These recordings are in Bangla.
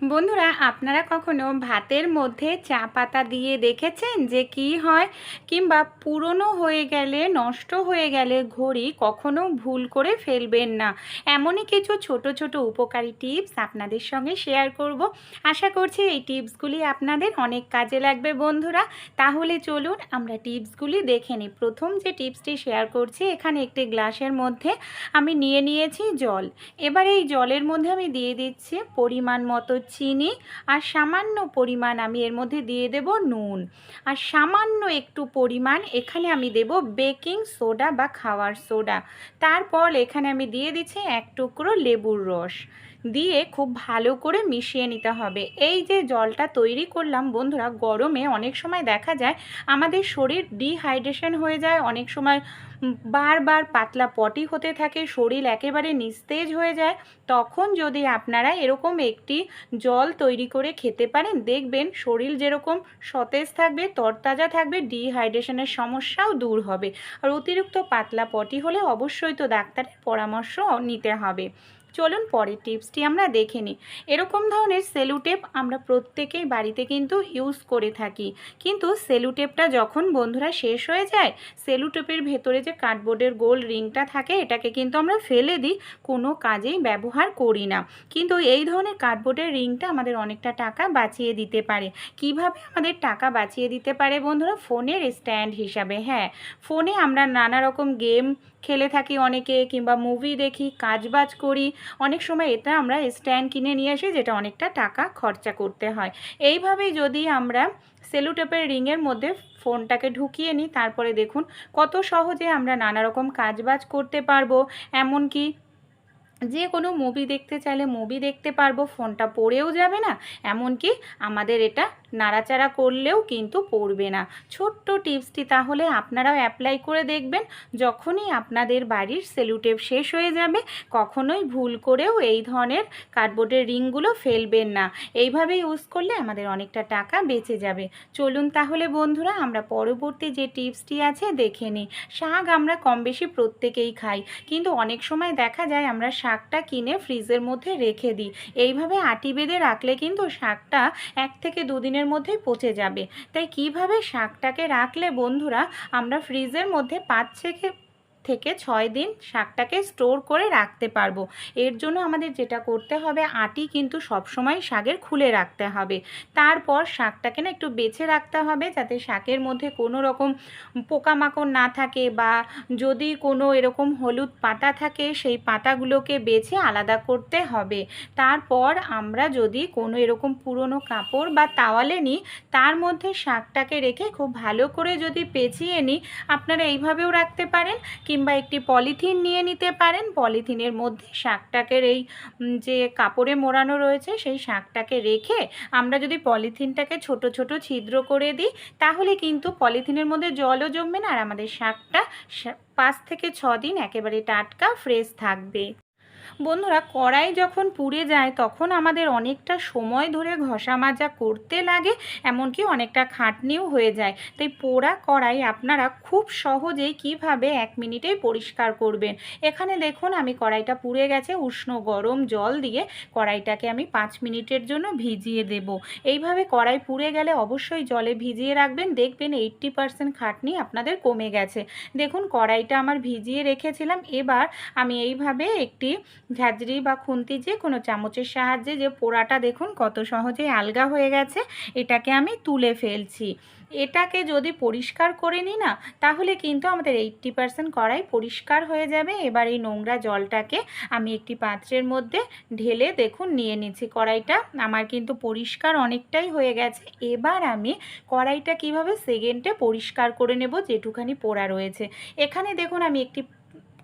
বন্ধুরা, আপনারা কখনো ভাতের মধ্যে চা পাতা দিয়ে দেখেছেন যে কি হয়? কিংবা পুরনো হয়ে গেলে, নষ্ট হয়ে গেলে ঘড়ি কখনো ভুল করে ফেলবেন না? এমনই কিছু ছোট ছোট উপকারী টিপস আপনাদের সঙ্গে শেয়ার করব। আশা করছি এই টিপসগুলি আপনাদের অনেক কাজে লাগবে বন্ধুরা। তাহলে চলুন আমরা টিপসগুলি দেখে নিই। প্রথম যে টিপসটি শেয়ার করছি, এখানে একটি গ্লাসের মধ্যে আমি নিয়ে নিয়েছি জল। এবার এই জলের মধ্যে আমি দিয়ে দিচ্ছি পরিমাণ মতো চিনি আর সামান্য পরিমাণ আমি এর মধ্যে দিয়ে দেব নুন। আর সামান্য একটু পরিমাণ এখানে আমি দেব বেকিং সোডা বা খাওয়ার সোডা। তারপর এখানে আমি দিয়ে দিচ্ছি এক টুকরো লেবুর রস। দিয়ে খুব ভালো করে মিশিয়ে নিতে হবে। এই যে জলটা তৈরি করলাম বন্ধুরা, গরমে অনেক সময় দেখা যায় আমাদের শরীর ডিহাইড্রেশন হয়ে যায়, অনেক সময় বারবার পাতলা পটি হতে থাকে, শরীর একেবারে নিস্তেজ হয়ে যায়, তখন যদি আপনারা এরকম একটি জল তৈরি করে খেতে পারেন, দেখবেন শরীর যেরকম সতেজ থাকবে, তরতাজা থাকবে ডিহাইড্রেশনের সমস্যাও দূর হবে। আর অতিরিক্ত পাতলা পটি হলে অবশ্যই তো ডাক্তারের পরামর্শ নিতে হবে। চলুন পরের টিপসটি আমরা দেখে নিই। এরকম ধরনের সেলুটেপ আমরা প্রত্যেকেই বাড়িতে কিন্তু ইউজ করে থাকি। কিন্তু সেলুটেপটা যখন বন্ধুরা শেষ হয়ে যায়, সেলুটেপের ভেতরে যে কার্ডবোর্ডের গোল রিংটা থাকে, এটাকে কিন্তু আমরা ফেলে দিই, কোনো কাজেই ব্যবহার করি না। কিন্তু এই ধরনের কার্ডবোর্ডের রিংটা আমাদের অনেকটা টাকা বাঁচিয়ে দিতে পারে। কীভাবে আমাদের টাকা বাঁচিয়ে দিতে পারে বন্ধুরা? ফোনের স্ট্যান্ড হিসাবে হ্যাঁ। ফোনে আমরা নানা রকম গেম খেলে থাকি অনেকে কিংবা মুভি দেখি, কাজবাজ করি। অনেক সময় এটা আমরা স্ট্যান্ড কিনে নিয়ে আসি যেটা অনেকটা টাকা খরচা করতে হয়। এইভাবেই যদি আমরা সেলুটেপের রিংয়ের মধ্যে ফোনটাকে ঢুকিয়ে নিই, তারপরে দেখুন কত সহজে আমরা নানা রকম কাজবাজ করতে পারব। এমনকি যে কোনো মুভি দেখতে চাইলে মুভি দেখতে পারব ফোনটা পড়েও যাবে না। এমনকি আমাদের এটা নাড়াচাড়া করলেও কিন্তু পড়বে না। ছোট্ট টিপসটি তাহলে আপনারাও অ্যাপ্লাই করে দেখবেন। যখনই আপনাদের বাড়ির সেলুটেপ শেষ হয়ে যাবে, কখনোই ভুল করেও এই ধরনের কার্ডবোর্ডের রিংগুলো ফেলবেন না। এইভাবে ইউজ করলে আমাদের অনেকটা টাকা বেঁচে যাবে। চলুন তাহলে বন্ধুরা, আমরা পরবর্তী যে টিপসটি আছে দেখে নিই। শাক আমরা কম বেশি প্রত্যেকেই খাই, কিন্তু অনেক সময় দেখা যায় আমরা শাকটা কিনে ফ্রিজের মধ্যে রেখে দিই। এইভাবে আটি বেঁধে রাখলে কিন্তু শাকটা এক থেকে দুদিনের দিনের মধ্যেই পচে যাবে। তাই কীভাবে শাকটাকে রাখলে বন্ধুরা, আমরা ফ্রিজের মধ্যে পাঁচ থেকে থেকে ছয় দিন শাকটাকে স্টোর করে রাখতে পারব। এর জন্য আমাদের যেটা করতে হবে, আটি কিন্তু সবসময় শাকের খুলে রাখতে হবে। তারপর শাকটাকে না একটু বেছে রাখতে হবে যাতে শাকের মধ্যে কোনো রকম পোকামাকড় না থাকে বা যদি কোনো এরকম হলুদ পাতা থাকে সেই পাতাগুলোকে বেছে আলাদা করতে হবে। তারপর আমরা যদি কোনো এরকম পুরনো কাপড় বা তাওয়ালে নিই, তার মধ্যে শাকটাকে রেখে খুব ভালো করে যদি পেঁচিয়ে নিই, আপনারা এইভাবেও রাখতে পারেন। কিংবা একটি পলিথিন নিয়ে নিতে পারেন। পলিথিনের মধ্যে শাকটাকে এই যে কাপড়ে মোড়ানো রয়েছে, সেই শাকটাকে রেখে আমরা যদি পলিথিনটাকে ছোট ছোট ছিদ্র করে দিই, তাহলে কিন্তু পলিথিনের মধ্যে জলও জমবে না, আর আমাদের শাকটা পাঁচ থেকে ছ দিন একেবারে টাটকা, ফ্রেশ থাকবে। বন্ধুরা, কড়াই যখন পুড়ে যায়, তখন আমাদের অনেকটা সময় ধরে ঘষা মাজা করতে লাগে, এমনকি অনেকটা খাটনিও হয়ে যায়। তাই পোড়া কড়াই আপনারা খুব সহজেই কীভাবে এক মিনিটেই পরিষ্কার করবেন। এখানে দেখুন, আমি কড়াইটা পুড়ে গেছে, উষ্ণ গরম জল দিয়ে কড়াইটাকে আমি পাঁচ মিনিটের জন্য ভিজিয়ে দেব। এইভাবে কড়াই পুড়ে গেলে অবশ্যই জলে ভিজিয়ে রাখবেন, দেখবেন এইট্টি পারসেন্ট খাটনি আপনাদের কমে গেছে। দেখুন, কড়াইটা আমার ভিজিয়ে রেখেছিলাম, এবার আমি এইভাবে একটি ঝাঁঝরি বা খুন্তি যে কোনো চামচের সাহায্যে যে পোড়াটা দেখুন কত সহজে আলগা হয়ে গেছে, এটাকে আমি তুলে ফেলছি। এটাকে যদি পরিষ্কার করে নিই না, তাহলে কিন্তু আমাদের এইট্টি পারসেন্ট কড়াই পরিষ্কার হয়ে যাবে। এবার এই নোংরা জলটাকে আমি একটি পাত্রের মধ্যে ঢেলে দেখুন নিয়ে নিচ্ছি কড়াইটা। আমার কিন্তু পরিষ্কার অনেকটাই হয়ে গেছে। এবার আমি কড়াইটা কীভাবে সেকেন্ডে পরিষ্কার করে নেব, যেটুখানি পোড়া রয়েছে। এখানে দেখুন আমি একটি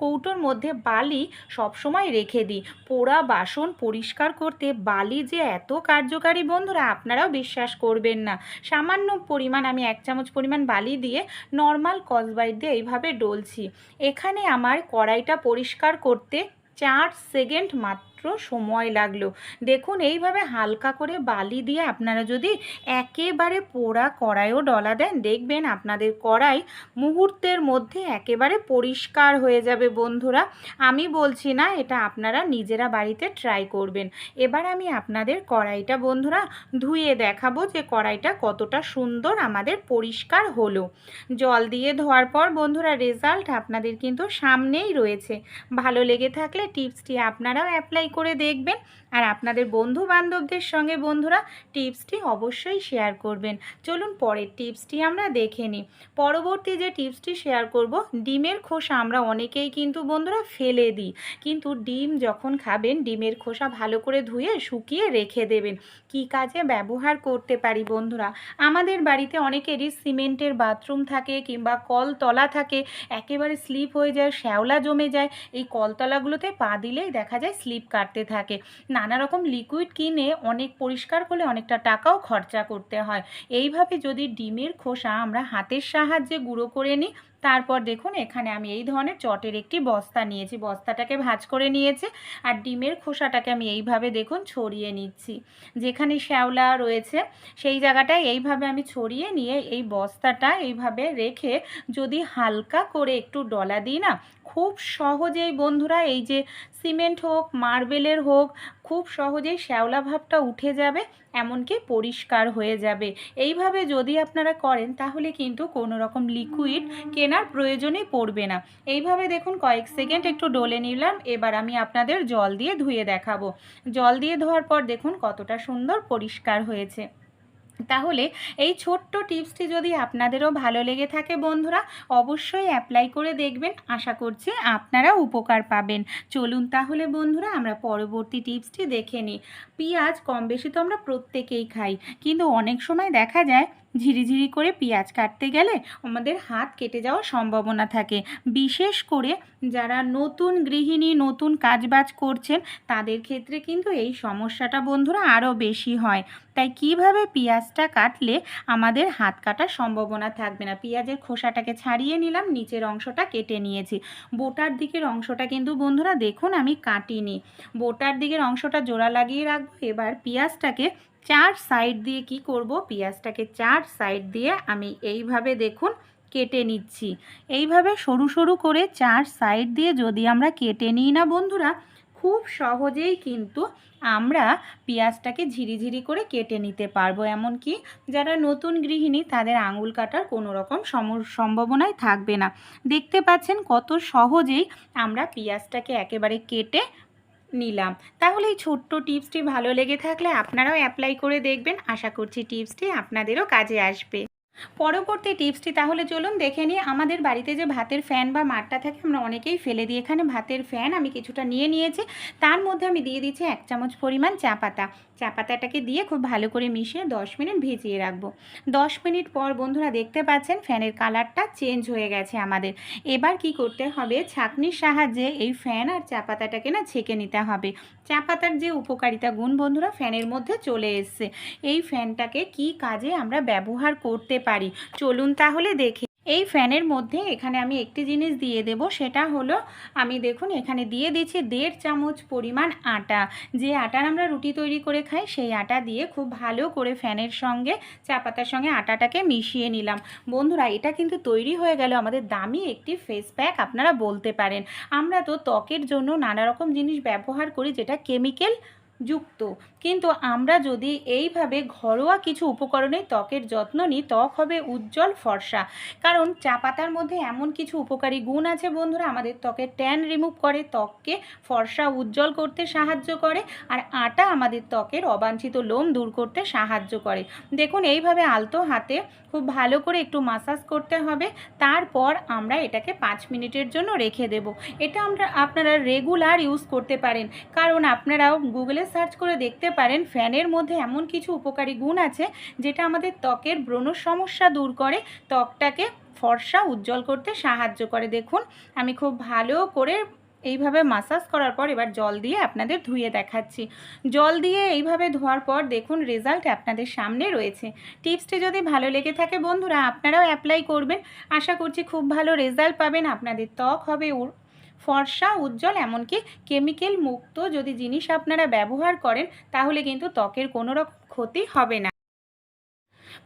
কৌটোর মধ্যে বালি সবসময় রেখে দিই। পোড়া বাসন পরিষ্কার করতে বালি যে এত কার্যকারী বন্ধুরা, আপনারাও বিশ্বাস করবেন না। সামান্য পরিমাণ আমি এক চামচ পরিমাণ বালি দিয়ে নর্মাল কসবাইট দিয়ে এইভাবে ডলছি। এখানে আমার কড়াইটা পরিষ্কার করতে চার সেকেন্ড মাত্র সময় লাগল। দেখুন, এইভাবে হালকা করে বালি দিয়ে আপনারা যদি একেবারে পোড়া কড়াইও ডলা দেন, দেখবেন আপনাদের কড়াই মুহূর্তের মধ্যে একেবারে পরিষ্কার হয়ে যাবে বন্ধুরা। আমি বলছি না, এটা আপনারা নিজেরা বাড়িতে ট্রাই করবেন। এবার আমি আপনাদের কড়াইটা বন্ধুরা ধুয়ে দেখাবো যে কড়াইটা কতটা সুন্দর আমাদের পরিষ্কার হলো। জল দিয়ে ধোয়ার পর বন্ধুরা রেজাল্ট আপনাদের কিন্তু সামনেই রয়েছে। ভালো লেগে থাকলে টিপসটি আপনারাও অ্যাপ্লাই করে দেখবেন। আর আপনাদের বন্ধু বান্ধবদের সঙ্গে বন্ধুরা টিপসটি অবশ্যই শেয়ার করবেন। চলুন পরের টিপসটি আমরা দেখে নিই। পরবর্তী যে টিপসটি শেয়ার করব, ডিমের খোসা আমরা অনেকেই কিন্তু বন্ধুরা ফেলে দিই। কিন্তু ডিম যখন খাবেন, ডিমের খোসা ভালো করে ধুয়ে শুকিয়ে রেখে দেবেন। কি কাজে ব্যবহার করতে পারি বন্ধুরা? আমাদের বাড়িতে অনেকেরই সিমেন্টের বাথরুম থাকে কিংবা কলতলা থাকে। একেবারে স্লিপ হয়ে যায়, শ্যাওলা জমে যায়। এই কলতলাগুলোতে পা দিলেই দেখা যায় স্লিপ কাটতে থাকে। নানা রকম লিকুইড কিনে অনেক পরিষ্কার করলে অনেকটা টাকাও খরচা করতে হয়। এইভাবে যদি ডিমের খোসা আমরা হাতের সাহায্যে গুঁড়ো করে নিই, তারপর দেখুন এখানে আমি এই ধরনের চটের একটি বস্তা নিয়েছি। বস্তাটাকে ভাঁজ করে নিয়েছি আর ডিমের খোসাটাকে আমি এইভাবে দেখুন ছড়িয়ে নিচ্ছি। যেখানে শ্যাওলা রয়েছে, সেই জায়গাটায় এইভাবে আমি ছড়িয়ে নিয়ে এই বস্তাটা এইভাবে রেখে যদি হালকা করে একটু ডলা দিই না খুব সহজেই বন্ধুরা এই যে সিমেন্ট হোক, মার্বেলের হোক, খুব সহজেই শ্যাওলা ভাবটা উঠে যাবে, এমনকি পরিষ্কার হয়ে যাবে। এইভাবে যদি আপনারা করেন, তাহলে কিন্তু কোনো রকম লিকুইড কেনার প্রয়োজনই পড়বে না। এইভাবে দেখুন কয়েক সেকেন্ড একটু ডলে নিলাম, এবার আমি আপনাদের জল দিয়ে ধুয়ে দেখাবো। জল দিয়ে ধোয়ার পর দেখুন কতটা সুন্দর পরিষ্কার হয়েছে। তাহলে এই ছোট্ট টিপসটি যদি আপনাদেরও ভালো লেগে থাকে বন্ধুরা, অবশ্যই অ্যাপ্লাই করে দেখবেন। আশা করছি আপনারা উপকার পাবেন। চলুন তাহলে বন্ধুরা, আমরা পরবর্তী টিপসটি দেখে নিই। পেঁয়াজ কম বেশি তো আমরা প্রত্যেকেই খাই, কিন্তু অনেক সময় দেখা যায় ঝিরিঝিরি করে পেঁয়াজ কাটতে গেলে আমাদের হাত কেটে যাওয়ার সম্ভাবনা থাকে। বিশেষ করে যারা নতুন গৃহিণী, নতুন কাজবাজ করছেন, তাদের ক্ষেত্রে কিন্তু এই সমস্যাটা বন্ধুরা আরও বেশি হয়। তাই কীভাবে পেঁয়াজটা কাটলে আমাদের হাত কাটার সম্ভাবনা থাকবে না? পেঁয়াজের খোসাটাকে ছাড়িয়ে নিলাম, নিচের অংশটা কেটে নিয়েছি। বোটার দিকের অংশটা কিন্তু বন্ধুরা দেখুন আমি কাটিনি। বোটার দিকের অংশটা জোড়া লাগিয়ে রাখব, এবার পেঁয়াজটাকে চার সাইড দিয়ে কি করব? পেঁয়াজটাকে চার সাইড দিয়ে আমি এইভাবে দেখুন কেটে নিচ্ছি। এইভাবে সরু সরু করে চার সাইড দিয়ে যদি আমরা কেটে নিই না বন্ধুরা, খুব সহজেই কিন্তু আমরা পেঁয়াজটাকে ঝিরিঝিরি করে কেটে নিতে পারব। এমনকি যারা নতুন গৃহিণী, তাদের আঙুল কাটার কোনো রকম সম- সম্ভাবনাই থাকবে না। দেখতে পাচ্ছেন কত সহজেই আমরা পেঁয়াজটাকে একেবারে কেটে নিলাম। তাহলে এই ছোট্ট টিপসটি ভালো লেগে থাকলে আপনারাও অ্যাপ্লাই করে দেখবেন। আশা করছি টিপসটি আপনাদেরও কাজে আসবে। পরবর্তী টিপসটি তাহলে চলুন দেখে নিই। আমাদের বাড়িতে যে ভাতের ফ্যান বা মাঠটা থাকে, আমরা অনেকেই ফেলে দিই। এখানে ভাতের ফ্যান আমি কিছুটা নিয়ে নিয়েছি। তার মধ্যে আমি দিয়ে দিচ্ছি এক চামচ পরিমাণ চা পাতা। চা পাতাটাকে দিয়ে খুব ভালো করে মিশিয়ে দশ মিনিট ভিজিয়ে রাখব। দশ মিনিট পর বন্ধুরা দেখতে পাচ্ছেন ফ্যানের কালারটা চেঞ্জ হয়ে গেছে আমাদের। এবার কি করতে হবে? ছাঁকনির সাহায্যে এই ফ্যান আর চা পাতাটাকে না ছেঁকে নিতে হবে। চা পাতার যে উপকারিতা গুণ বন্ধুরা ফ্যানের মধ্যে চলে এসছে। এই ফ্যানটাকে কি কাজে আমরা ব্যবহার করতে পারি? চলুন তাহলে দেখি এই ফ্যানের মধ্যে এখানে আমি একটি জিনিস দিয়ে দেব, সেটা হলো আমি দেখুন এখানে দিয়ে দিচ্ছি দেড় চামচ পরিমাণ আটা। যে আটার আমরা রুটি তৈরি করে খাই, সেই আটা দিয়ে খুব ভালো করে ফ্যানের সঙ্গে, চা পাতার সঙ্গে আটাটাকে মিশিয়ে নিলাম। বন্ধুরা, এটা কিন্তু তৈরি হয়ে গেল আমাদের দামি একটি ফেস প্যাক আপনারা বলতে পারেন। আমরা তো ত্বকের জন্য নানা রকম জিনিস ব্যবহার করি, যেটা কেমিক্যাল যুক্ত। কিন্তু আমরা যদি এইভাবে ঘরোয়া কিছু উপকরণে ত্বকের যত্ন নিই, ত্বক হবে উজ্জ্বল ফর্সা। কারণ চা পাতার মধ্যে এমন কিছু উপকারী গুণ আছে বন্ধুরা, আমাদের ত্বকের ট্যান রিমুভ করে, ত্বককে ফর্সা, উজ্জ্বল করতে সাহায্য করে, আর আটা আমাদের ত্বকের অবাঞ্ছিত লোম দূর করতে সাহায্য করে। দেখুন, এইভাবে আলতো হাতে খুব ভালো করে একটু মাসাজ করতে হবে, তারপর আমরা এটাকে পাঁচ মিনিটের জন্য রেখে দেব। এটা আমরা আপনারা রেগুলার ইউজ করতে পারেন। কারণ আপনারাও গুগলে সার্চ করে দেখতে পারেন, ফ্যানের মধ্যে এমন কিছু উপকারী গুণ আছে যেটা আমাদের ত্বকের ব্রণ সমস্যা দূর করে, ত্বকটাকে ফর্সা উজ্জ্বল করতে সাহায্য করে। দেখুন, আমি খুব ভালো করে এইভাবে মাসাজ করার পর এবার জল দিয়ে আপনাদের ধুয়ে দেখাচ্ছি। জল দিয়ে এইভাবে ধোয়ার পর দেখুন রেজাল্ট আপনাদের সামনে রয়েছে। টিপসটি যদি ভালো লেগে থাকে বন্ধুরা, আপনারাও অ্যাপ্লাই করবেন। আশা করছি খুব ভালো রেজাল্ট পাবেন, আপনাদের ত্বক হবে ফর্সা, উজ্জ্বল, এমনকি কেমিক্যাল মুক্ত যদি জিনিস আপনারা ব্যবহার করেন, তাহলে কিন্তু ত্বকের কোনো রকম ক্ষতি হবে না।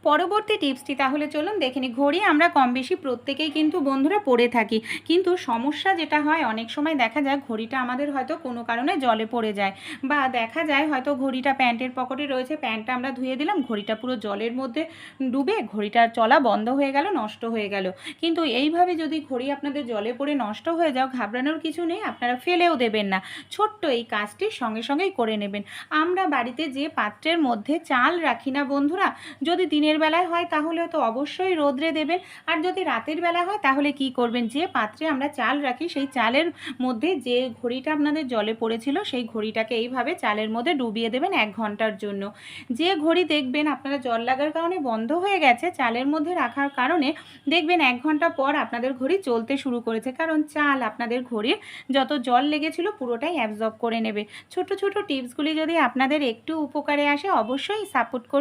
পরবর্তী টিপসটি, তাহলে চলুন দেখে নিই। ঘড়ি আমরা কম বেশি প্রত্যেকেই কিন্তু বন্ধুরা পড়ে থাকি। কিন্তু সমস্যা যেটা হয়, অনেক সময় দেখা যায় ঘড়িটা আমাদের হয়তো কোনো কারণে জলে পড়ে যায়। বা দেখা যায় হয়তো ঘড়িটা প্যান্টের পকেটে রয়েছে, প্যান্টটা আমরা ধুয়ে দিলাম, ঘড়িটা পুরো জলের মধ্যে ডুবে ঘড়িটার চলা বন্ধ হয়ে গেল, নষ্ট হয়ে গেল। কিন্তু এইভাবে যদি ঘড়ি আপনাদের জলে পড়ে নষ্ট হয়ে যাও, ঘাবড়ানোর কিছু নেই, আপনারা ফেলেও দেবেন না। ছোট্ট এই কাজটি সঙ্গে সঙ্গেই করে নেবেন। আমরা বাড়িতে যে পাত্রের মধ্যে চাল রাখি না বন্ধুরা, যদি দিনের বেলায় হয় তাহলে তো অবশ্যই রোদ্রে দেবেন। আর যদি রাতের বেলা হয়, তাহলে কি করবেন? যে পাত্রে আমরা চাল রাখি, সেই চালের মধ্যে যে ঘড়িটা আপনাদের জলে পড়েছিল, সেই ঘড়িটাকে এইভাবে চালের মধ্যে ডুবিয়ে দেবেন এক ঘণ্টার জন্য। যে ঘড়ি দেখবেন, আপনারা জল লাগার কারণে বন্ধ হয়ে গেছে, চালের মধ্যে রাখার কারণে দেখবেন এক ঘণ্টা পর আপনাদের ঘড়ি চলতে শুরু করেছে। কারণ চাল আপনাদের ঘড়ির যত জল লেগেছিল, পুরোটাই অ্যাবজর্ব করে নেবে। ছোট ছোট টিপসগুলি যদি আপনাদের একটু উপকারে আসে, অবশ্যই সাপোর্ট